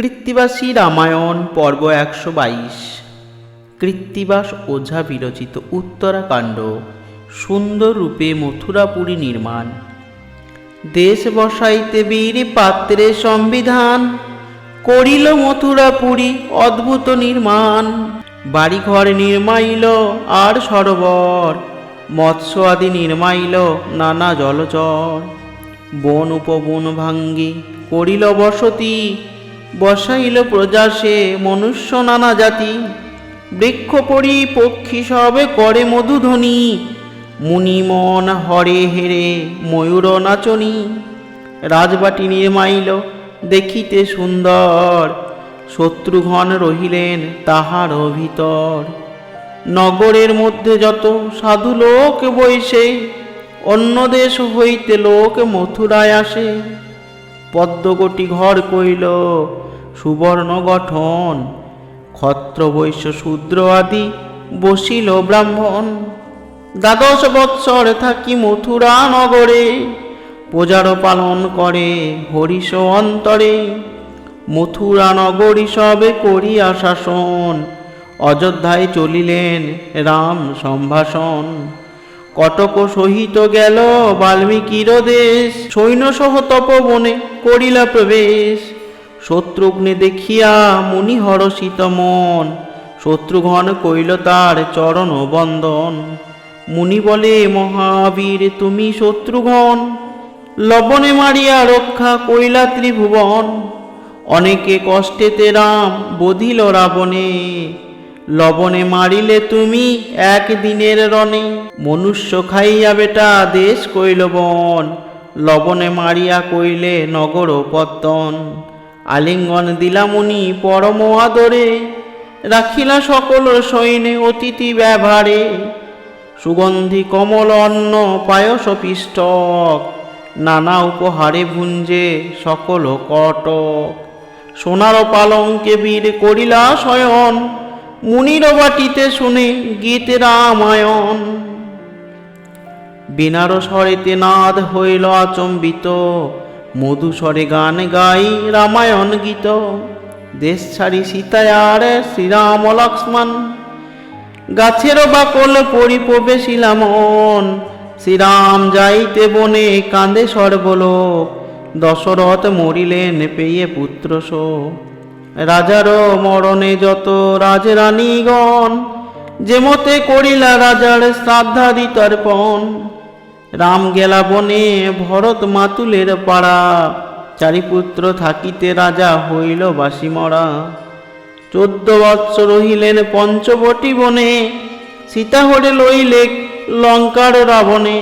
কৃত্তিবাসী রামায়ণ, পর্ব একশো বাইশ। কৃত্তিবাস ওঝা বিরচিত উত্তরাকাণ্ড, সুন্দর রূপে মথুরাপুরী নির্মাণ। দেশ বসাইতে বীর পাত্রে সংবিধান, করিল মথুরাপুরী অদ্ভুত নির্মাণ। বাড়িঘর নির্মাইল আর সরোবর, মৎস্য আদি নির্মাইল নানা জলচর। বন উপবন ভাঙ্গি করিল বসতি বসাইল প্রজা সে মনুষ্য নানা জাতি। বৃক্ষ পরি পক্ষী সবে করে মধুধ্বনি মুনিমন হরে হেরে ময়ূর নাচনি। রাজবাটি নির্মাইল, দেখিতে সুন্দর। শত্রুঘন রহিলেন তাহার ভিতর। নগরের মধ্যে যত সাধু লোক বইসে, অন্য দেশ হইতে লোক মথুরায় আসে। পদ্মকটি ঘর কইল, সুবর্ণ গঠন, ক্ষত্র বৈশ্য শূদ্র আদি বসিল ব্রাহ্মণ। দ্বাদশ বৎসর থাকি মথুরা নগরে পূজার পালন করে হরিষ অন্তরে। মথুরা নগরী সবে করিয়া শাসন, অযোধ্যায় চলিলেন রাম সম্ভাষণ। কটক সহিত গেল বাল্মীকির দেশ সৈন্যসহ তপবনে করিলা প্রবেশ। শত্রুঘ্নে দেখিয়া মুনি হরষিত মন শত্রুঘ্ন কইল তার চরণ বন্দন। মুনি বলে, মহাবীর, তুমি শত্রুঘ্ন। লবণে মারিয়া রক্ষা কইলা ত্রিভুবন। অনেকে কষ্টেতে রাম, বধিল রাবণে। লবণে মারিলে তুমি একদিনের রণে। মনুষ্য খাইয়া বেটা দেশ কইল বন। লবণে মারিয়া কইলে নগর পত্তন আলিঙ্গন দিলামুনি পরম আদরে। রাখিলা সকল সৈন্যে অতিথি ব্যবহারে। সুগন্ধি, কমল, অন্ন, পায়স, পিষ্টক। নানা উপহারে ভুঞ্জে সকল কটক। সোনার পালঙ্কে বীর করিলা শয়ন। মুনির বাটিতে শুনে গীত রামায়ণ। বিনার স্বরেতে নাদ হইল আচম্বিত, মধুস্বরে গান গাই রামায়ণ গীত। দেশ ছাড়ি সীতায়ার শ্রীরাম লক্ষ্মণ, গাছের বাকল পরি প্রবেশিলাম শ্রীরাম যাইতে বনে কান্দে সর্বলোক, দশরথ মরিলেন পেয়ে পুত্র শোক রাজার মরণে যত রাজরানীগণ, যে মতে করিলা রাজার শ্রাদ্ধাদি তর্পণ রাম গেলা বনে ভরত মাতুলের পাড়া, চারিপুত্র থাকিতে রাজা হইল বাসি মরা চোদ্দ বৎসর রহিলেন পঞ্চবটি বনে সীতা হরে লইলে লঙ্কার রাবণে।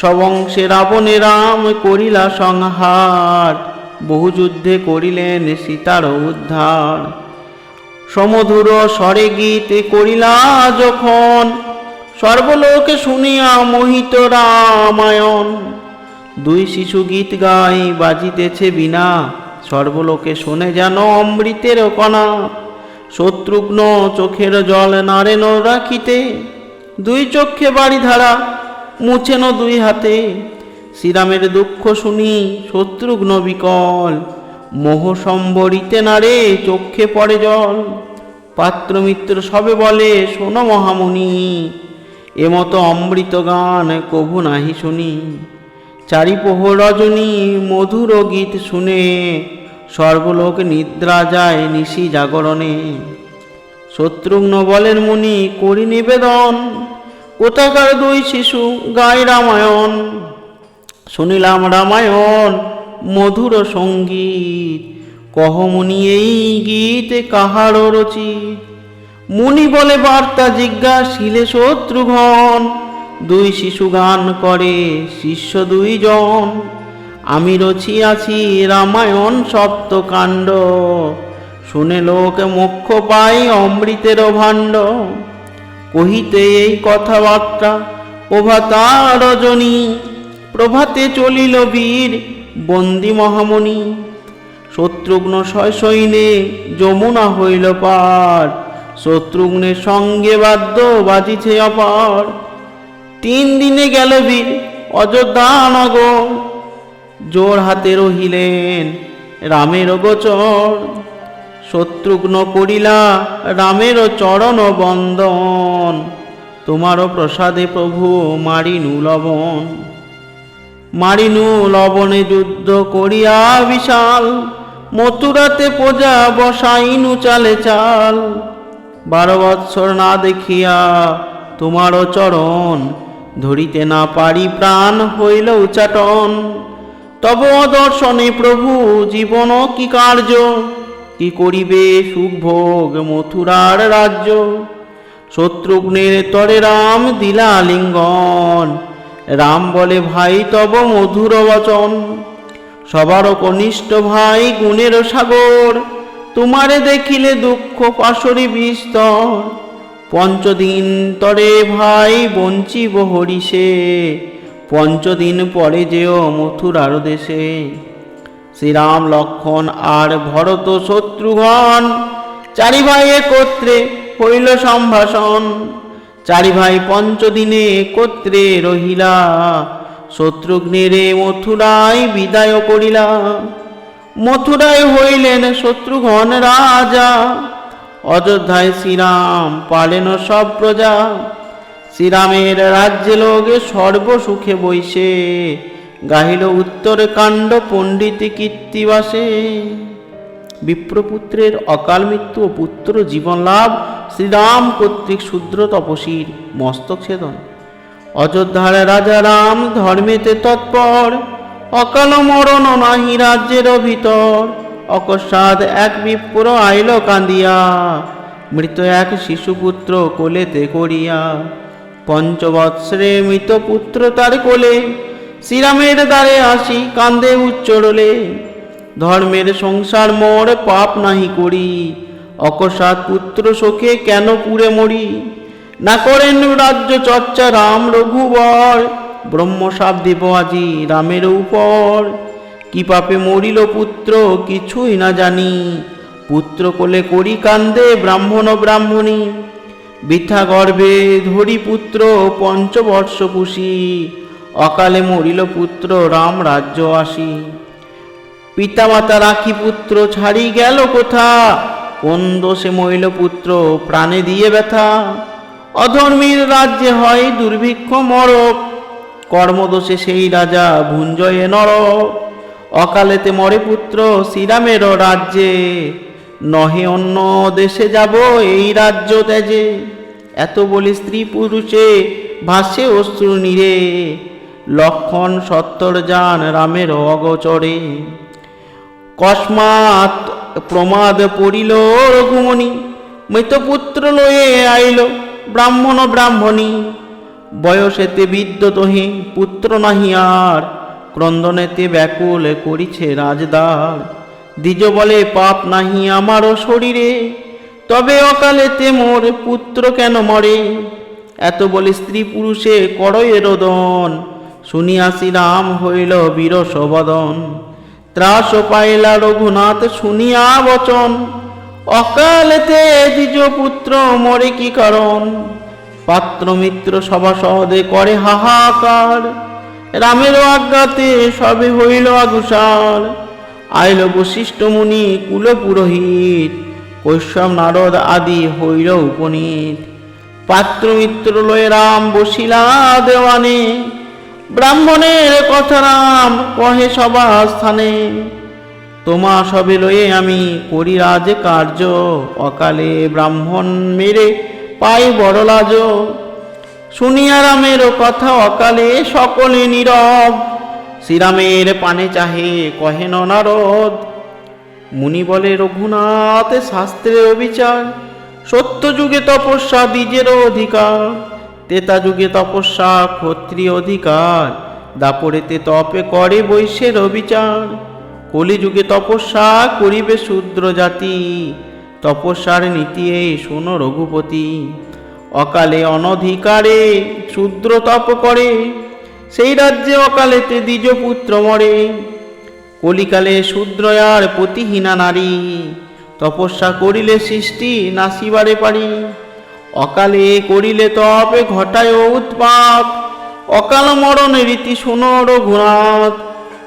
সবংশে রাবণে রাম করিলা সংহার। বহু যুদ্ধে করিলেন সীতার উদ্ধার। সমধুর স্বরে গীতে করিলা যখন, সর্বলোকে শুনিয়া মোহিত রামায়ণ। দুই শিশু গীত গাই বাজিতেছে বিনা, সর্বলোকে শোনে যেন অমৃতের কণা। শত্রুঘ্ন চোখের জল নারেন রাখিতে, দুই চক্ষে বাড়ি ধারা মুছেন দুই হাতে। শ্রীরামের দুঃখ শুনি, শত্রুঘ্ন বিকল। মোহ সম্বরিতে নারে চক্ষে পড়ে জল। পাত্রমিত্র সবে বলে, শোনো মহামুনি এমতো অমৃত গান কভু নাহি শুনি। চারিপোহ রজনী মধুর গীত শুনে, সর্বলোক নিদ্রা যায় নিশি জাগরণে। শত্রুঘ্ন বলেন, মুনি, করি নিবেদন। কোথাকার দুই শিশু গায় রামায়ণ? শুনিলাম রামায়ণ, মধুর সংগীত। কহ মুনি, এই গীত কাহার রচিত? মুনি বলে, বার্তা জিজ্ঞাসিলে শত্রুঘন। দুই শিশু গান করে শিষ্য দুইজন। আমি রচিয়াছি রামায়ণ সপ্তকাণ্ড। শুনে লোক মুখ্য পাই অমৃতের ভাণ্ড কহিতে এই কথাবার্তা প্রভাতা রজনী। প্রভাতে চলিল বীর বন্দি মহামণি। শত্রুঘ্ন ছয় যমুনা হইল পার। শত্রুঘ্নের সঙ্গে বাদ্য বাজিছে অপার। তিন দিনে গেল বীর অযোধ্যা নগর। জোর হাতে রহিলেন রামের গোচর। শত্রুঘ্ন করিলা রামের চরণ বন্দন। তোমারও প্রসাদে প্রভু মারিনু লবণ। মারিনু লবণে যুদ্ধ করিয়া বিশাল। মথুরাতে প্রজা বসাইনু চালে চাল। বারো বৎসর না দেখিয়া তোমারও চরণ ধরিতে না পারি প্রাণ হইল উচাটন। তব দর্শনে প্রভু, জীবন কি কার্য? কি করিবে সুখ ভোগ মথুরার রাজ্য? শত্রুঘ্নের তরে রাম দিলা লিঙ্গন রাম বলে, ভাই, তব মধুর বচন। সবার কনিষ্ঠ ভাই গুণের সাগর, তোমারে দেখিলে দুঃখ পাশরি বিস্তর। পঞ্চদিন তরে ভাই বঞ্চিব হরিষে, পঞ্চদিন পরে যেও মথুরার দেশে। শ্রীরাম লক্ষণ আর ভরত শত্রুঘ্ন, চারি ভাই একত্রে হইল সম্ভাষণ। চারি ভাই পঞ্চদিনে একত্রে রহিলা, শত্রুঘ্নেরে মথুরায় বিদায় করিলা। মথুরায় হইলেন শত্রুঘ্ন রাজা, অযোধ্যায় শ্রীরাম পালেন সব প্রজা। শ্রীরামের রাজ্যে লোকে সর্বসুখে বইসে গাহিল উত্তর কাণ্ড পণ্ডিত কীর্তিবাসে। বিপ্রপুত্রের অকাল মৃত্যু ও পুত্র জীবন লাভ শ্রীরাম কর্তৃক শূদ্র তপসীর মস্তক ছেদন। অযোধ্যার রাজা রাম ধর্মেতে তৎপর, অকাল মরণ নাহি রাজ্যের ভিতর অকস্মাৎ এক বিপ্র আইল কান্দিয়া, মৃত এক শিশুপুত্র কোলেতে করিয়া। পঞ্চবৎসরে মৃত পুত্র তার কোলে, শ্রীরামের দ্বারে আসি কান্দে উচ্চরলে। ধর্মের সংসার মোর পাপ নাহি করি। অকস্মাৎ পুত্র শোকে কেন পুরে মরি? না করেন রাজ্য চর্চা রাম রঘুবর ব্রহ্মসাপ দেব আজি রামের উপর। কি পাপে মরিল পুত্র কিছুই না জানি, পুত্র কোলে করি কান্দে ব্রাহ্মণ ব্রাহ্মণী। বৃথা গর্ভে ধরি পুত্র পঞ্চবর্ষ পুষি, অকালে মরিল পুত্র রাম রাজ্য আসি। পিতামাতা রাখি পুত্র ছাড়ি গেল কোথা? কোন দোষে মইল পুত্র প্রাণে দিয়ে ব্যথা? অধর্মীর রাজ্যে হয় দুর্ভিক্ষ মরক, কর্মদোষে সেই রাজা ভুঞ্জয়ে নর অকালেতে মরে পুত্র শ্রীরামের রাজ্যে, নহে অন্য দেশে যাব এই রাজ্য ত্যাজে। এত বলি স্ত্রী পুরুষে ভাসে অশ্রু নীরে, লক্ষণ সত্তর যান রামের অগচরে। কস্মাৎ প্রমাদ পড়িল রঘুমণি, মৃতপুত্র লয়ে আইল ব্রাহ্মণ ব্রাহ্মণী। বয়সেতে বিদ্যতহি পুত্র নাহি আর, ক্রন্দনেতে ব্যাকুল করিছে রাজদার। দ্বিজ বলে পাপ নাহি আমারও শরীরে, তবে অকালেতে মোর পুত্র কেন মরে? এত বলে স্ত্রী পুরুষে করয়ে রোদন, শুনিয়া শ্রীরাম হইল বীরস বদন ত্রাস পাইলা রঘুনাথ শুনিয়া বচন, অকালেতে দ্বিজ পুত্র মরে কি কারণ? পাত্র মিত্র সভা সহদে করে হাহাকার, রামের আজ্ঞাতে সবে হইল আগুসার। আইল বশিষ্ঠ মুনি কুল পুরোহিত কৈশব নারদ আদি হইল উপনীত। পাত্র মিত্র লয়ে রাম বসিলা দেওয়ানে ব্রাহ্মণের কথা রাম কহে সভা স্থানে। তোমা সবে লয়ে আমি করি রাজ কার্য অকালে ব্রাহ্মণ মেরে পাই বড় লাজ শুনিয়া রামের কথা অকালে সকলে নীরব, শ্রীরামের পানে চাহে কহেন নারদ। মুনি বলে, রঘুনাথ শাস্ত্রের অবিচার সত্য যুগে তপস্যা বীজের অধিকার। তেতা যুগে তপস্যা ক্ষত্রিয় অধিকার। দাপরেতে তপে করে বৈশ্যের অবিচার। কলিযুগে তপস্যা করিবে শূদ্র জাতি। তপস্যার নীতি এই শোনো রঘুপতি। অকালে অনধিকারে শূদ্র তপ করে। সেই রাজ্যে অকালেতে দ্বিজ পুত্র মরে। কলিকালে শূদ্র আর পতিহীনা নারী। তপস্যা করিলে সৃষ্টি নাসিবারে পারি। অকালে করিলে তপে ঘটায় উৎপাত। অকাল মরণ রীতি শুনো রঘুনাথ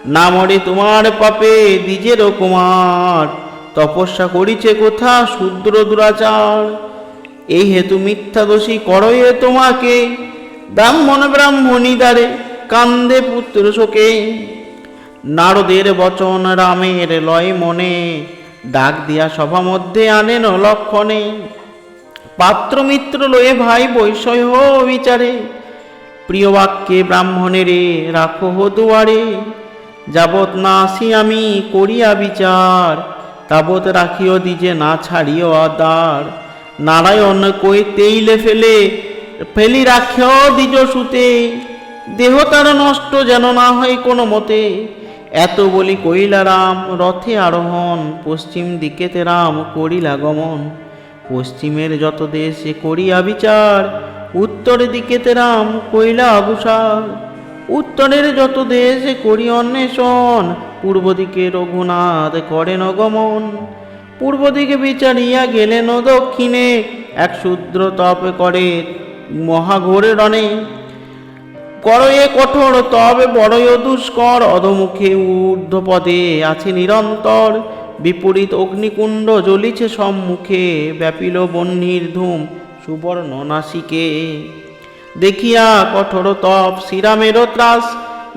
না মরে তোমার পাপে দ্বিজের কুমার। তপস্যা করিছে কোথা শূদ্র দুরাচার? এই হেতু মিথ্যা দোষী করয়ে তোমাকে। ব্রাহ্মণ ব্রাহ্মণী দ্বারে কান্দে পুত্র শোকে। নারদের বচন রামের লয় মনে। ডাক দিয়া সভা মধ্যে আনেন লক্ষণে। পাত্র মিত্র লয়ে ভাই বৈষয় বিচারে, প্রিয় বাক্যে ব্রাহ্মণেরে রাখো দুয়ারে। যাবৎ না আসি আমি, করিয়া বিচার, তাবৎ রাখিও দিজে না ছাড়িও আদার। নারায়ণ কই তেইলে ফেলে, ফেলি রাখিও দিজ সুতে। দেহ তার নষ্ট যেন না হয় কোনো মতে। এত বলি কইলা রাম, রথে আরোহণ, পশ্চিম দিকেতে রাম করিলা গমন। পশ্চিমের যত দেশে করিয়া বিচার উত্তরের দিকেতে রাম কইলা অবসার। উত্তরের যত দেশে করি অন্বেষণ, পূর্ব দিকে রঘুনাথ করেন গমন পূর্ব দিকে বিচারিয়া গেলেন দক্ষিণে, এক শূদ্র তপ করে মহাঘোরে রণে। করয়ে কঠোর তবে বড়য় দুষ্কর, অধমুখে ঊর্ধ্বপদে আছে নিরন্তর। বিপরীত অগ্নিকুণ্ড জ্বলিছে সম্মুখে, ব্যাপিল বহ্নির ধূম সুবর্ণ নাসিকে দেখিয়া কঠোর তপ শ্রীরামের ত্রাস,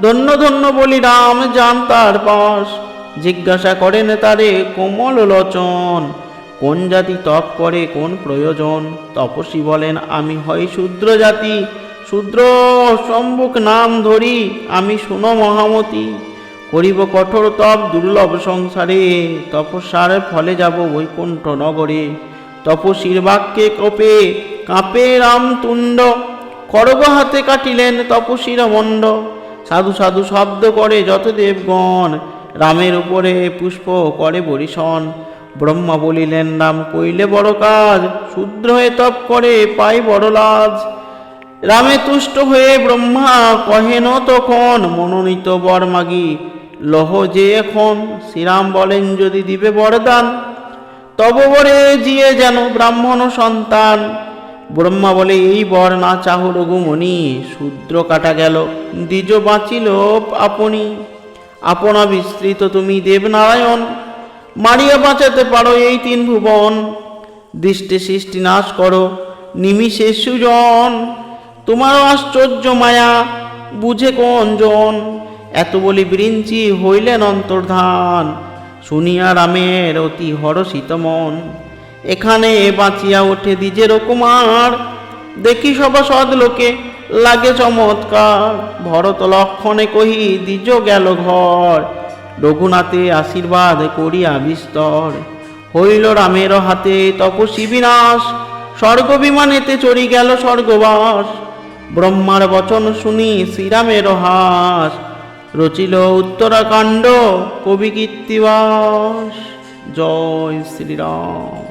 ধন্য ধন্য বলি রাম যান তার পাশ। জিজ্ঞাসা করেন তারে, কোমল লোচন, কোন জাতি তপ করে, কোন প্রয়োজন? তপস্বী বলেন, আমি হই শূদ্র জাতি, শূদ্র সম্মুখ নাম ধরি, আমি শুনো মহামতি। করিব কঠোর তপ, দুর্লভ সংসারে। তপস্যার ফলে যাব বৈকুণ্ঠ নগরে। তপস্বীর বাক্যে কপে, কাঁপে রাম তুণ্ড। খড়গ হাতে কাটিলেন তপস্বীর মণ্ড। সাধু সাধু শব্দ করে যত দেবগণ রামের উপরে পুষ্প করে বরিশন। ব্রহ্মা বলিলেন, রাম, কইলে বড় কাজ। শূদ্র হয়ে তপ করে, পাই বড় লাজ। রামে তুষ্ট হয়ে ব্রহ্মা কহেন তখন, মনোনীত বর মাগি, লহ যে এখন। শ্রীরাম বলেন, যদি দিবে বরদান, তব বরে জিয়ে যেন ব্রাহ্মণ সন্তান। ব্রহ্মা বলে, এই বর না চাহ রঘুমণি, শূদ্র কাটা গেল, দ্বিজ বাঁচিল আপনি। আপনা বিস্তৃত তুমি দেবনারায়ণ, মারিয়া বাঁচাতে পারো এই তিন ভুবন। দৃষ্টি সৃষ্টি নাশ করো, নিমিষে সুজন তোমার আশ্চর্য মায়া, বুঝে কোন জন এত বলি বৃঞ্চি হইলেন অন্তর্ধান, শুনিয়া রামের অতি হরষিত মন। এখানে বাঁচিয়া ওঠে দ্বিজের কুমার, দেখি সভাসদ লোকে, লাগে চমৎকার। ভরত লক্ষণে কহি, দ্বিজ গেল ঘর, রঘুনাথে আশীর্বাদ করিয়া বিস্তর। হইল রামের হাতে তপস্বী বিনাশ, স্বর্গ বিমানেতে চড়ি গেল স্বর্গবাস। ব্রহ্মার বচন শুনি শ্রীরামের হাস। রচিল উত্তরাকাণ্ড কবি কীর্তিবাস। জয় শ্রীরাম।